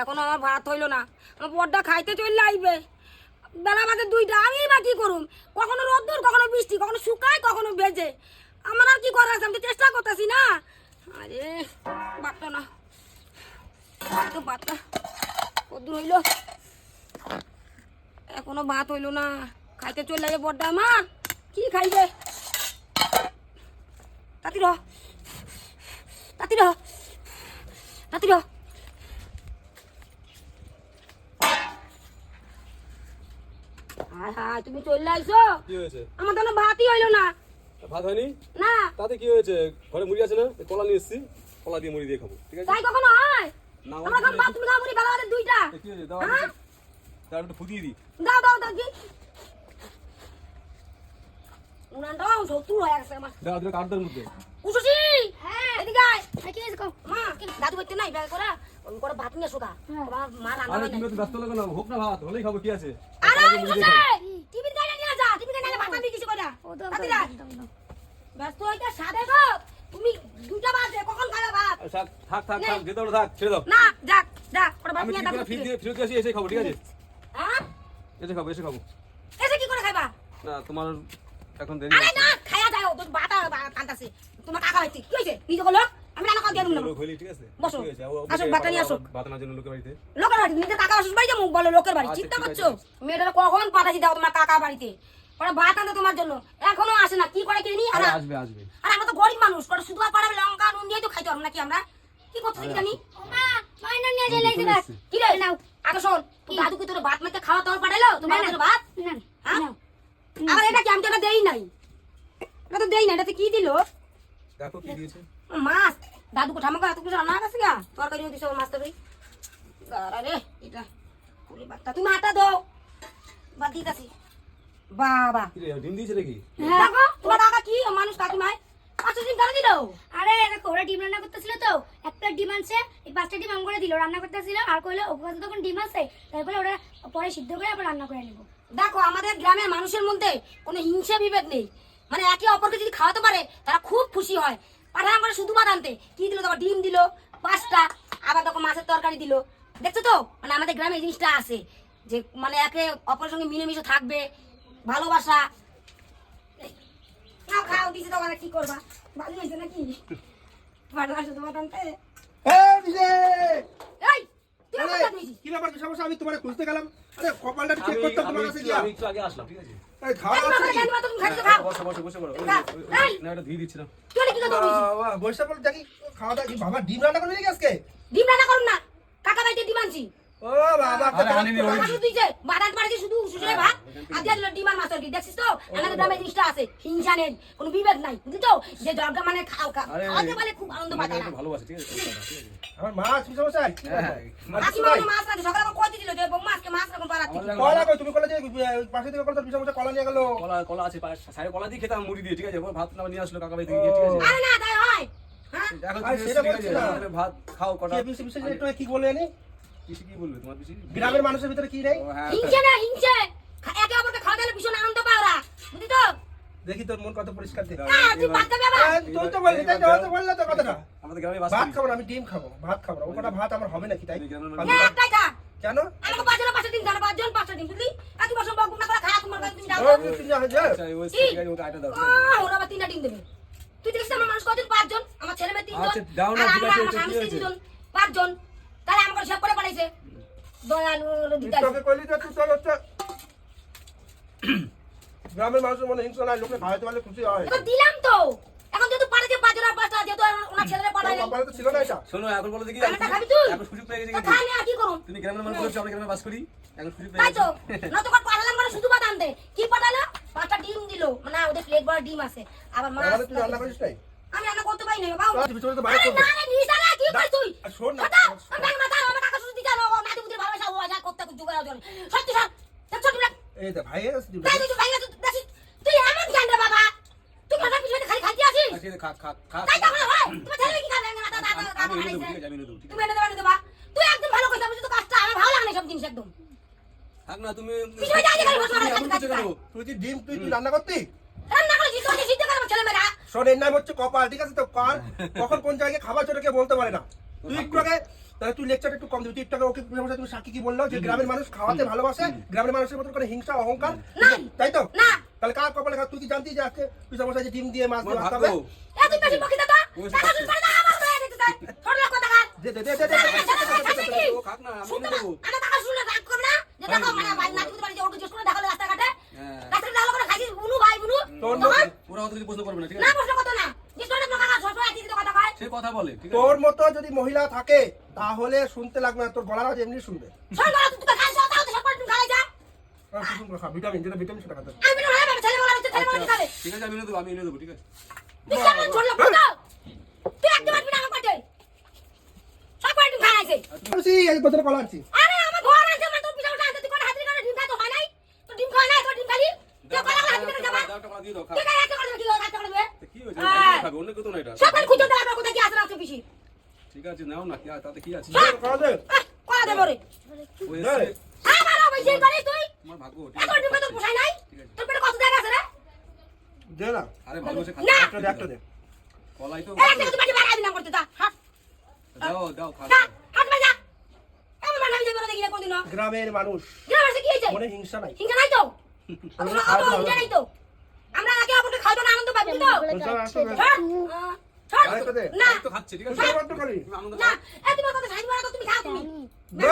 এখনও আমার ভাত হইল না। আমার বড়টা খাইতে চলে আইবে। বেলা বাজে দুইটা আমি বা কি করুম? কখনো রোদ্দুর কখনো বৃষ্টি কখনো শুকায় কখনো ভেজে। আমার আর কি করার আছে? আমি তো চেষ্টা করতেছি না। আরে বাটটা না। তো বাটটা কদ্দুর হইল? এখনও ভাত হইল না। খাইতে চলে যাবে বড়টা আমার। কি খাইবে? তাতি রহ তাতি রহ তাতি রহ হায় তুমি চলে আইছো? কি হয়েছে? আমার তো ভাতই হইল না। ভাত হয়নি? না। তাতে কি হয়েছে? ঘরে মুড়ি আছে না? কলা নিয়ে এসেছি। কলা দিয়ে মুড়ি দিয়ে খাব ঠিক আছে? তাই কখনো হয়? না, আমরা এখন ভাত তুমি খাব বেলা দুইটা। কি হয়েছে? দাও হ্যাঁ? একটু ফুটিয়ে দিই। দাও দাও দাও কি উনানটাও সত্তর হয়ে গেছে আমার। দাও কাঠদের মধ্যে। উশুসি হ্যাঁ এদিকে আয় এই কি হয়েছে কও? মা দাদু করতে নাই ব্যাগ করা করে ভাত নিয়ে শোকা। আমার মা রান্না আরে তুমি তো ব্যস্ত লাগো না হোক না ভাত হলেই খাব কি আছে? আরে কলা দিয়ে মুড়ি দিয়ে খাব। উশুসি টিফিন গাইলে নিয়ে যা টিফিন গাইলে ভাত দিয়ে কিছু করা তাতে ব্যস্ত হইতে সাদে গো। তুমি দুটা বাজে কখন খাবে ভাত? থাক থাক থাক থাক যেতে হলো থাক ছেড়ে দাও। না যাক যা ওটা ভাত নিয়ে দাও ফিরে ফিরে দিয়ে এসে খাব ঠিক আছে? হ্যাঁ? এসে খাব এসে খাব। এসে কি করে খাইবা? না তোমার এখন দেরি আরে না খায়া যাও তোর বাটা কান্দাছে তোমার কাকা হইছে কি হইছে নিজে বলো। আমি রান্না করে দিয়ে দেবো বসো। নিয়ে জন্য লোকের বাড়িতে। লোকের বাড়ি নিজে কাকা অসুস্থ বাড়িতে মুখ বলো লোকের বাড়ি। আচ্ছা, চিন্তা করছ? মেয়েটা কখন পাঠাচ্ছি দাও তোমার কাকা বাড়িতে? ওরা ভাত আনতে তোমার জন্য। এখনও আসে না কি করে কিনি? আর আরে আসবে আসবে। আর আমরা তো গরিব মানুষ করে শুধু আর পাড়াবে লঙ্কা নুন দিয়ে তো খাইতে পারব নাকি আমরা? কি করতে জানি? এসছে। কি রে? নাও। আগে শোন তোর দাদু কি তোর ভাত মেতে খাওয়া তোমার পাঠাইলো? তোমার ভাত? না হ্যাঁ? আবার এটা কি? আমি তো এটা দেই নাই। এটা তো দেই নাই এটাতে কি দিলো? দেখো কি দিয়েছে। মাছ। দাদু কোঠা কিছু রান্না গেছে গা? তরকারি দিছে মাছ তরকারি। আরে এটা পুরি বাত্তা তুমি আটা দাও। বাদ দিতাছি। বাবা। ডিম দিয়েছে নাকি? দেখো তোমার টাকা কি? মানুষ কাকিমায়। দিন কেন দিল? আরে দেখো ওরা ডিম রান্না করতেছিল তো। এক প্লেট ডিম আনছে এই পাঁচটা ডিম আম করে দিল। রান্না করতেছিল আর কইলো ওর কাছে তখন ডিম আছে। তারপরে ওরা পরে সিদ্ধ করে আবার রান্না করে নেব। দেখো আমাদের গ্রামের মানুষের মধ্যে কোনো হিংসা বিভেদ নেই। মানে একে অপরকে যদি খাওয়াতে পারে তারা খুব খুশি হয়। পাঠান করে শুধু ভাত আনতে। কি দিল তোমার? ডিম দিল পাঁচটা আবার দেখো মাছের তরকারি দিল। দেখছ তো? মানে আমাদের গ্রামে এই জিনিসটা আছে যে মানে একে অপরের সঙ্গে মিলেমিশে থাকবে ভালোবাসা। খাও খাও দিছে তো কি করবা? ভালো হয়েছে নাকি? ভালোবাসা তোমার আনতে। এই নিজে এই তুই আমার কথা দিয়েছিস? কি ব্যাপার সমস্যা? আমি তোমারে খুঁজতে গেলাম। আরে কপালটা চেক আমি করতে আমি তোমার কাছে গিয়া। আমি একটু আগে আসলাম ঠিক আছে? এই খাওয়া এই, আছে তোমার কি? কেন তুমি খাইছো খাও। বসো বসো বসে পড়ো ওই- খা। ওই- এই। না এটা দিয়ে দিচ্ছিলাম। তুই কি কথা দিয়েছিস বাবা, বসে বলে দেখি খাওয়া দাওয়া বাবা ডিম রান্না করবি নাকি আজকে? ডিম রান্না করুন না। কাকা বাড়িতে ডিম আনছি। ও বাবা আরে আনিনি, শুধু দিয়েছে বাদাম পাড়াতে শুধু শুশুরে ভাত আর দিয়ে দিল ডিম আর মাছ তরকারি। দেখছিস তো? আমাদের গ্রামে জিনিসটা আছে হিংসা নেই কোনো বিভেদ নাই বুঝলি তো? যে দরকার মানে খাও খাওয়াতে পারলে খুব আনন্দ পায় তোমাকে ভালোবাসে ঠিক আছে? আমার মাছ কি সমস্যা? মাছ মাছ সকালে আমার দিল যে বৌমা আজকে মাছ রাখুন পাড়াতে আমাদের কলা কই? তুমি কলা যে পাশে থেকে কলা কি সমস্যা কলা নিয়ে গেল? কলা কলা আছে পাশ- কলা দিয়ে খেতাম মুড়ি দিয়ে ঠিক আছে? ভাত না নিয়ে আসলো কাকা বাড়ি থেকে ঠিক আছে? আরে না তাই হয়। হ্যাঁ? ভাত খাও কটা কি বলে জানি বলবে তোমার গ্রামের মানুষের ভিতরে কি নেই? হ্যাঁ। হিংসে না হিংসে। একে অপরকে খাওয়া দিলে ভীষণ আনন্দ পায় ওরা। বুঝলি তো? দেখি তোর মন কত পরিষ্কার দেখ। হ্যাঁ তুই তো বললি তাই তো বললে তো কথাটা। আমাদের গ্রামে ভাত খাব না আমি ডিম খাব ভাত খাব না। ও ভাত আমার হবে নাকি তাই। একটাই খা কেন? আমাকে ডিম জানো পাঁচজন পাঁচটা ডিম বুঝলি? আর তুই বসে বকুনা করে খা তোমার কাছে তুমি যা, যা। আচ্ছা, ওই দাও। ওরা তিনটা ডিম দেবে। তুই দেখিস আমার মানুষ কতজন? পাঁচজন আমার ছেলে মেয়ে তিনজন। আচ্ছা, দাও না, ঠিক আছে, স্বামী আছে। স্ত্রী দুজন পাঁচজন তাহলে আমাকে সব করে পাঠাইছে দয়ালু তুই তোকে কইলি যে তুই তো হচ্ছে। গ্রামের মানুষের মনে হিংসা নাই লোকে খাওয়াতে পারলে খুশি হয়। দিলাম তো। এখন যেহেতু পাঠাইছে পাঁচজন আর পাঁচটা শোনো এখন বলো দেখি। খানাটা খাবি তুই? এখন সুযোগ পেয়ে গেছি তা কিন্তু। খাই না আর কি করুন তুমি গ্রামের মানুষ বলছো আমরা গ্রামে বাস করি। এখন সুযোগ পেয়ে গেছি। না তো পাঠালাম শুধু বাদ আনতে কি পাঠালো? পাঁচটা ডিম দিল। মানে ওদের প্লেট ভরা ডিম আছে। আবার মাছ তুই রান্না করিস নাই? আমি রান্না করতে পারি না বাবা। তুই ভিতরে তো বাইরে আরে করবি না রে নিশালা কি করিস তুই? শোন না আমি মাথা আমার কাকা শুধু দিতে ও নাতি বুদ্ধি ভালোবাসা ও যা করতে জোগাড় জন্য সত্যি সব দেখছ তুমি ভাই তুই ভাই তুই দেখছিস তুই এমন জ্ঞান রে বাবা তুই কথা পিছনে খালি খাইতে আসিস আর ঠিক আছে, খা খা খা তাই তো হয় তোমার ছেলে কি খাবে? না দাদা দাদা আমি এনে দেবো ঠিক আছে আমি এনে দেবো ঠিক তুমি এনে দেবা দেবা তুই একদম ভালো কইছিস বুঝছিস তো কাজটা আমার ভালো লাগে না সব জিনিস একদম। থাক না তুমি পিছনে যাই, যাই, বসো, আমার এমন কাছে করছ কেন? তুই কি ডিম তুই তুই রান্না করতি? রান্না করে জিতো যে সিদ্ধ করে ছেলে মেয়েরা শোন এর নাম হচ্ছে কপাল ঠিক আছে তো? কার কখন কোন জায়গায় খাবার বলতে পারে না। তুই একটু আগে তাহলে তুই লেকচার একটু কম দিবি তুই একটু ওকে তুমি সাক্ষী কি বলল? যে গ্রামের মানুষ খাওয়াতে ভালোবাসে গ্রামের মানুষের মতো করে হিংসা অহংকার তাই তো? না। তাহলে কার কপালে? তুই কি জানতি যে আজকে তুই সমস্যা যে ডিম দিয়ে মাছ দিয়ে ভাত খাবে এ তুই বেশি বকিস না তো তুই করে দাও আমার করে দিতে চাই ছোট লোক কথা কার দে দে দে দে দে, দে, দে, দে, দে। ও খাক না আমি না দেবো টাকা শুনে রাগ করবে না যে দেখো মানে ভাই না কিছু বাড়ি যে ওকে জিজ্ঞেস করে দেখাল রাস্তাঘাটে হ্যাঁ। রাস্তাঘাটে দেখাল করে খাইছিস বুনু ভাই বুনু তোর তখন ওরা অত কিছু প্রশ্ন করবে না ঠিক না প্রশ্ন করতো না যে ছোট লোক কাকা ছোট একই দিতে কথা কয় সে কথা বলে তোর আছে মতো যদি মহিলা থাকে তাহলে শুনতে লাগবে না তোর গলার আওয়াজ এমনি শুনবে শোন বড় তুই তো খাইছ তাও তো সব তুমি খাই যা আর কিছু না, ভিটামিন যেটা ভিটামিন সেটা খাতে ঠিক আছে আমি এনে দেবো আমি এনে দেবো ঠিক আছে। তুই কেমন ছোট লোক তো তুই একদম আসবি না আমার কাছে সব করে খাইছে আনছি এই বছর কলা আনছি। আরে আমার ঘর আছে আমার তোর পিছনে আছে। তুই কোন হাতির করে ডিম তো হয় নাই। তো ডিম খায় না তো ডিম খালি। তুই কোন হাতির করে যাবা দাও টাকা দিয়ে দাও। খা তুই কাই একটা করে কি করে একটা কি হয়েছে। খাবে অন্য কেউ না এটা। সব করে খুঁজে দেওয়া কোথায় কি আছে আছে বেশি ঠিক আছে নাও না কি তাতে কি আছে? কলা দে কলা দেবো রে ও আমার অবশ্যই করে তুই। তোমার ভাগ্য এত ডিম তো পোষাই নাই। তোর পেটে কত জায়গা আছে রে? দে না। আরে ভালোবাসে। খাচ্ছে একটা দে একটা দে কলাই তো এই একটা তুই বাড়ি বাড়াবি না করতে যা হাট দাও দাও খা যা হাট মে যা। এমন মানে আমি যাব দেখি না কোনদিনও। গ্রামের মানুষ। গ্রামের কি হয়েছে? মনে হিংসা নাই। হিংসা নাই তো? আমরা আমরা অত হিংসা নাই তো? আমরা একে অপরকে খাওয়াতো না আনন্দ পাবি তো? না, একটা দে। ছাড়, ছাড়। আরেকটা দে। না। তো খাচ্ছে ঠিক আছে? সব একটা করি তুমি আনন্দ না এ তোমার কথা সাইড মারা তুমি খাও তুমি। দে।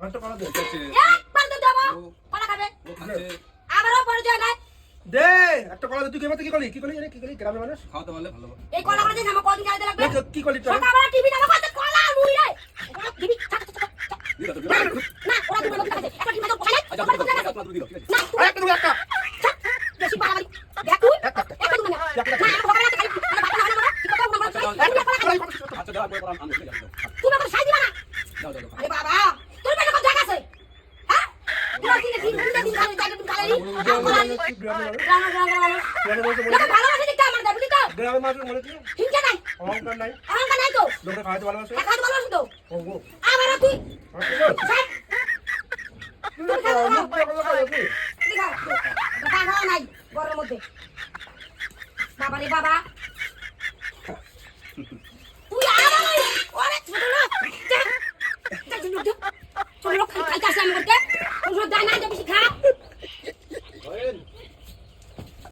একটা কলা দে। একবার তো দেবো দে একটা কলা দে তুই কেমন কি করলি কি করলি রে কি করলি গ্রামের মানুষ খাওয়াতে পারলে ভালো এই কলা করে যে আমার কদিন খাইতে লাগবে দেখ, কি করলি তুই সকালবেলা টিভি না কত কলা মুই রে টিভি চাক চাক চাক দিয়ে দাও না দিয়ে দাও। না ওরা তুমি লোক আছে একটা টিভি তো খাইলে আচ্ছা ওরা তো দাও, খাইলে আপনার দিয়ে দাও, ঠিক আছে না আর একটা দে একটা চাক বেশি বাড়াবাড়ি দেখ তুই একটা তুমি না না আমার সকালে খাই মানে বাবা না না কি কথা না আচ্ছা দাও, আচ্ছা পরে আমি আনতে যাব তুমি আমাকে সাই দিবা না দাও দাও দাও আরে বাবা তোর পেটে কত জায়গা আছে হ্যাঁ তোর দিনে দিন দিন দিন খালি জায়গা তুমি খালি গ্রামের মানুষ মনে কি হিংসা নাই। অহংকার অহংকার তো। খাওয়াতে ভালোবাসে? ভালোবাসি তো। তুই মধ্যে। বাবা রে তুই ওরে ছোট লোক। ছোট লোক, খাইতে আসে খা। Ayun.